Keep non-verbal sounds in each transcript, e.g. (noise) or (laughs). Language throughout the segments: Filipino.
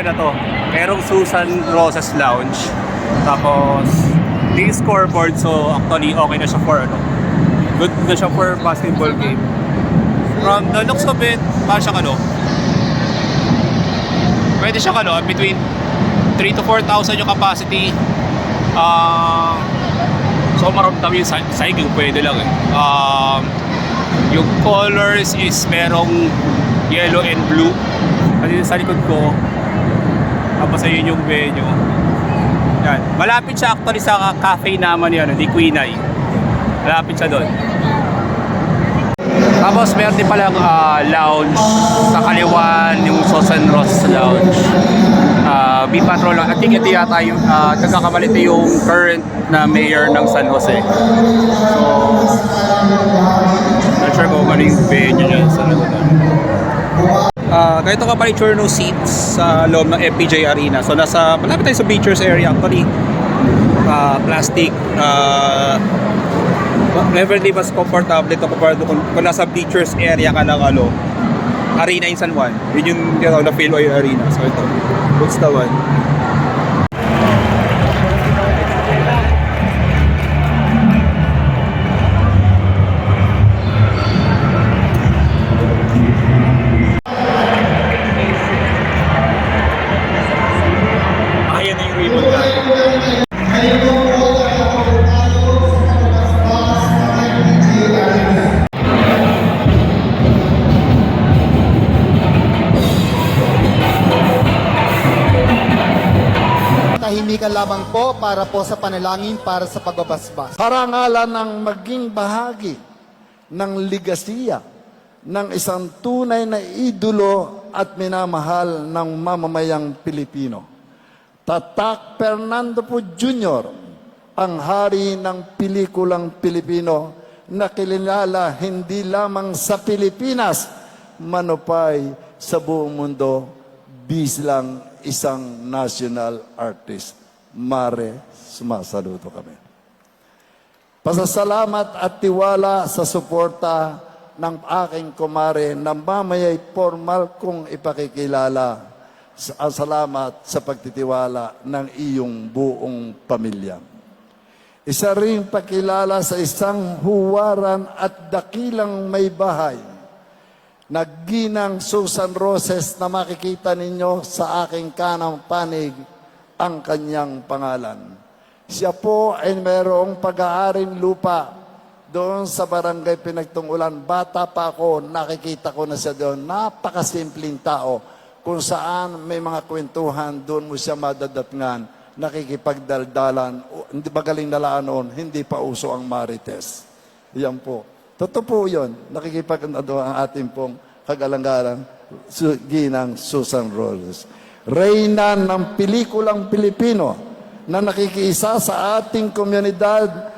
area na to. Merong Susan Roses Lounge. Tapos, di scoreboard. So, actually, okay na siya for ano. Good na siya for basketball game. From the looks of it, parang siyang ano. Pwede siya ano, between 3 to 4,000 yung capacity. Ah... So maramdam yung cycling pwede lang eh. Um, yung colors is merong yellow and blue. Kasi sa likod ko, tapos ayun yung venue. Yan. Malapit siya actually sa cafe naman yan, di Quinay. Malapit siya doon. Tapos meron din palang ah, lounge sa kaliwan, yung Sosan Ross Lounge. Uh, B Patrol lang. I think ito yata yung, uh, nagkakamali yung current na mayor ng San Jose. So, not sure kung ano yung venue niya sa Laguna. Uh, ganito ka yung no seats sa loob ng FPJ Arena. So, nasa, malapit tayo sa Beachers area actually. Uh, plastic, uh, never di mas comfortable ito compared kung, kung nasa Beachers area ka ng ano, Arena in San Juan. Yun yung know, na yung arena. So ito, what's the one? Tahimikan lamang po para po sa panalangin para sa pagbabasbas. Parangalan ng maging bahagi ng ligasiya ng isang tunay na idolo at minamahal ng mamamayang Pilipino. Tatak Fernando po Jr., ang hari ng pelikulang Pilipino na kilala hindi lamang sa Pilipinas, manupay sa buong mundo bislang isang national artist. Mare, sumasaluto kami. Pasasalamat at tiwala sa suporta ng aking kumare na mamayay formal kong ipakikilala. Sa- Salamat sa pagtitiwala ng iyong buong pamilya. Isa ring pakilala sa isang huwaran at dakilang may bahay Nagginang Susan Roses na makikita ninyo sa aking kanang panig ang kanyang pangalan. Siya po ay mayroong pag-aaring lupa doon sa barangay Pinagtungulan. Bata pa ako, nakikita ko na siya doon. Napakasimpleng tao. Kung saan may mga kwentuhan, doon mo siya madadatngan. Nakikipagdaldalan. Hindi magaling nalaan noon, hindi pa uso ang marites. Yan po. Totoo po yun. Nakikipag ano, ang ating pong kagalangaran, su, ginang Susan Roses. Reyna ng pelikulang Pilipino na nakikiisa sa ating komunidad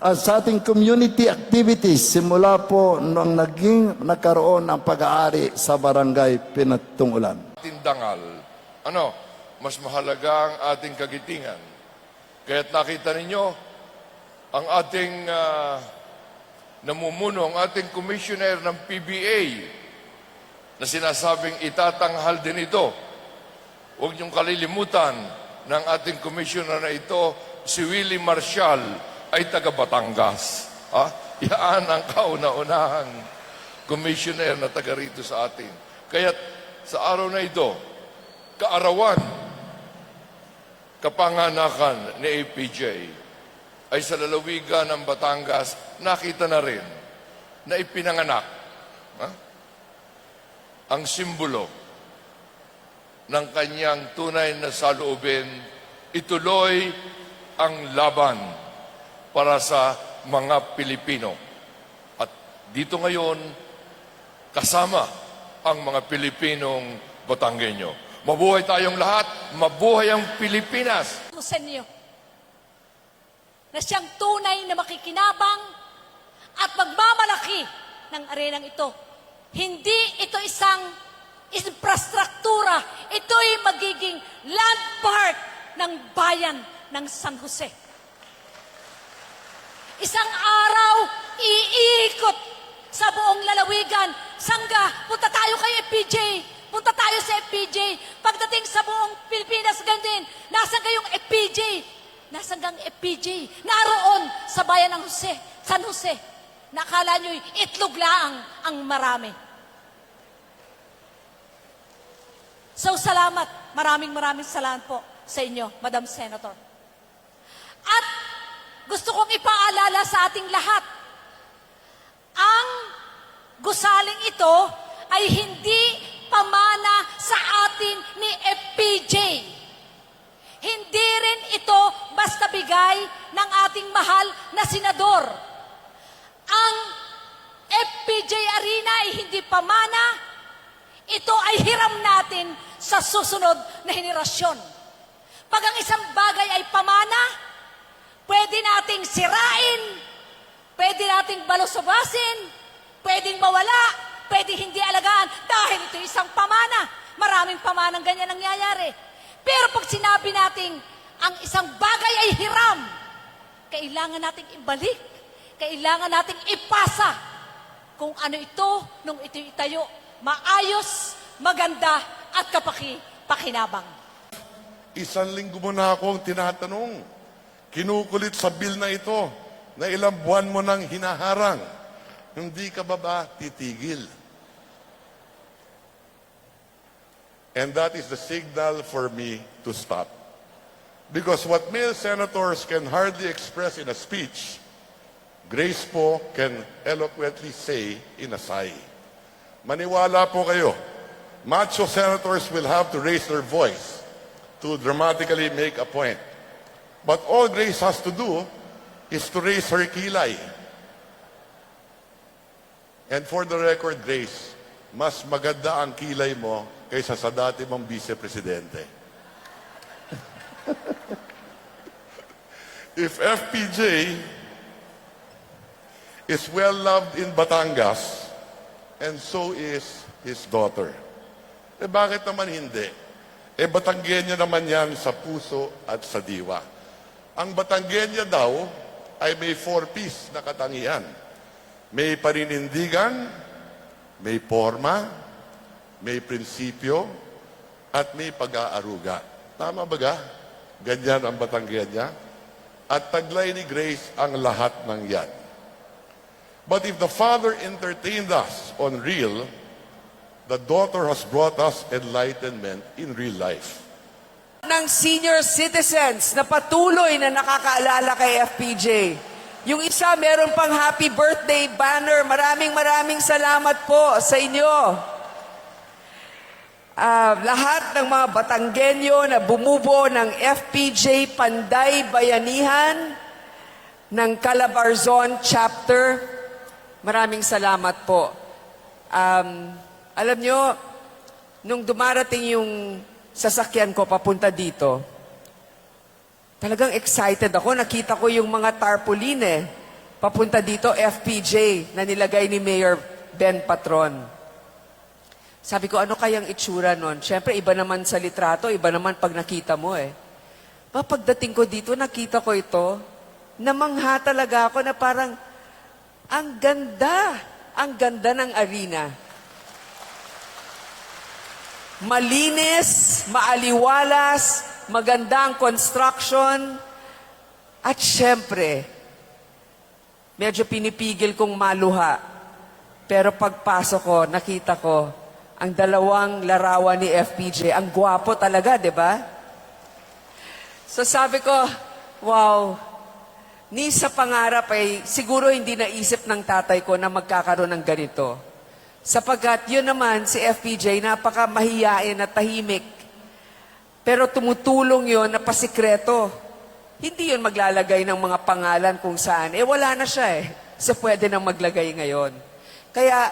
at sa ating community activities simula po nung naging nagkaroon ng pag-aari sa barangay Pinatungulan. tindangal. Ano, mas mahalaga ang ating kagitingan. Kaya't nakita ninyo, ang ating ah, namumuno, ang ating commissioner ng PBA, na sinasabing itatanghal din ito. Huwag niyong kalilimutan ng ating commissioner na ito, si Willie Marshall, ay taga Batangas. Ha? Yan ang kauna-unahang commissioner na taga rito sa atin. Kaya sa araw na ito, kaarawan, kapanganakan ni APJ ay sa lalawigan ng Batangas, nakita na rin na ipinanganak ha? ang simbolo ng kanyang tunay na saloobin, ituloy ang laban para sa mga Pilipino. At dito ngayon, kasama ang mga Pilipinong Batanggenyo. Mabuhay tayong lahat, mabuhay ang Pilipinas. sa inyo na siyang tunay na makikinabang at magmamalaki ng arenang ito. Hindi ito isang infrastruktura. Ito'y magiging landmark ng bayan ng San Jose. Isang araw, iikot sa buong lalawigan. Sangga, punta tayo kay FPJ. Punta tayo sa FPJ. Pagdating sa buong Pilipinas, ganun din. Nasaan kayong FPJ? Nasaan kang FPJ? Naroon sa bayan ng Jose, San Jose. Nakala nyo'y itlog laang ang marami. So salamat, maraming maraming salamat po sa inyo, Madam Senator. At gusto kong ipaalala sa ating lahat, ang gusaling ito ay hindi pamana sa atin ni FPJ. Hindi rin ito basta bigay ng ating mahal na senador. Ang FPJ Arena ay hindi pamana, ito ay hiram natin sa susunod na henerasyon. Pag ang isang bagay ay pamana, pwede nating sirain, pwede nating balusobasin, pwedeng mawala, pwede hindi alagaan dahil ito isang pamana. Maraming pamanang ganyan nangyayari. Pero pag sinabi nating ang isang bagay ay hiram, kailangan nating ibalik, kailangan nating ipasa kung ano ito nung ito itayo, maayos, maganda at kapaki-pakinabang. Isang linggo mo na akong tinatanong. Kinukulit sa bill na ito na ilang buwan mo nang hinaharang. Hindi ka ba ba titigil? And that is the signal for me to stop. Because what male senators can hardly express in a speech, Grace po can eloquently say in a sigh. Maniwala po kayo, macho senators will have to raise their voice to dramatically make a point. But all Grace has to do is to raise her kilay. And for the record, Grace, mas maganda ang kilay mo kaysa sa dati mong vice-presidente. (laughs) If FPJ is well loved in Batangas, and so is his daughter. Eh bakit naman hindi? Eh Batanggenya naman yan sa puso at sa diwa. Ang Batanggenya daw ay may four-piece na katangian. May paninindigan, may forma, may prinsipyo, at may pag-aaruga. Tama ba ga? Ganyan ang Batanggenya. At taglay ni Grace ang lahat ng yan. But if the Father entertained us on real, the daughter has brought us enlightenment in real life. ng senior citizens na patuloy na nakakaalala kay FPJ. Yung isa, meron pang happy birthday banner. Maraming maraming salamat po sa inyo. Ah, lahat ng mga Batanggenyo na bumubo ng FPJ Panday Bayanihan ng Calabarzon Chapter, maraming salamat po. Um, alam nyo, nung dumarating yung sasakyan ko papunta dito, talagang excited ako. Nakita ko yung mga tarpaulin eh. Papunta dito, FPJ, na nilagay ni Mayor Ben Patron. Sabi ko, ano kayang itsura nun? Siyempre, iba naman sa litrato, iba naman pag nakita mo eh. Pa, pagdating ko dito, nakita ko ito, namangha talaga ako na parang, ang ganda, ang ganda ng arena. Malinis, maaliwalas, magandang construction, at syempre, medyo pinipigil kong maluha. Pero pagpasok ko, nakita ko, ang dalawang larawan ni FPJ, ang gwapo talaga, di ba? So sabi ko, wow, ni sa pangarap ay siguro hindi naisip ng tatay ko na magkakaroon ng ganito. Sapagkat yun naman, si FPJ, napaka mahiyain at tahimik. Pero tumutulong yun na pasikreto. Hindi yun maglalagay ng mga pangalan kung saan. Eh wala na siya eh. So pwede nang maglagay ngayon. Kaya,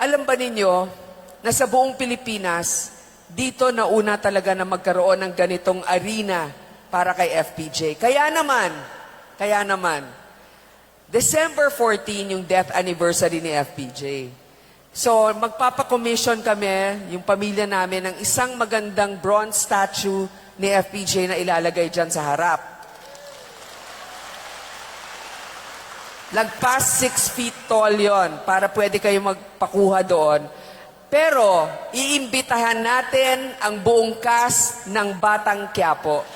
alam ba ninyo, na sa buong Pilipinas, dito na una talaga na magkaroon ng ganitong arena para kay FPJ. Kaya naman, kaya naman, December 14 yung death anniversary ni FPJ. So, magpapakommission kami, yung pamilya namin, ng isang magandang bronze statue ni FPJ na ilalagay dyan sa harap. Lagpas 6 feet tall yon para pwede kayo magpakuha doon. Pero, iimbitahan natin ang buong cast ng Batang Quiapo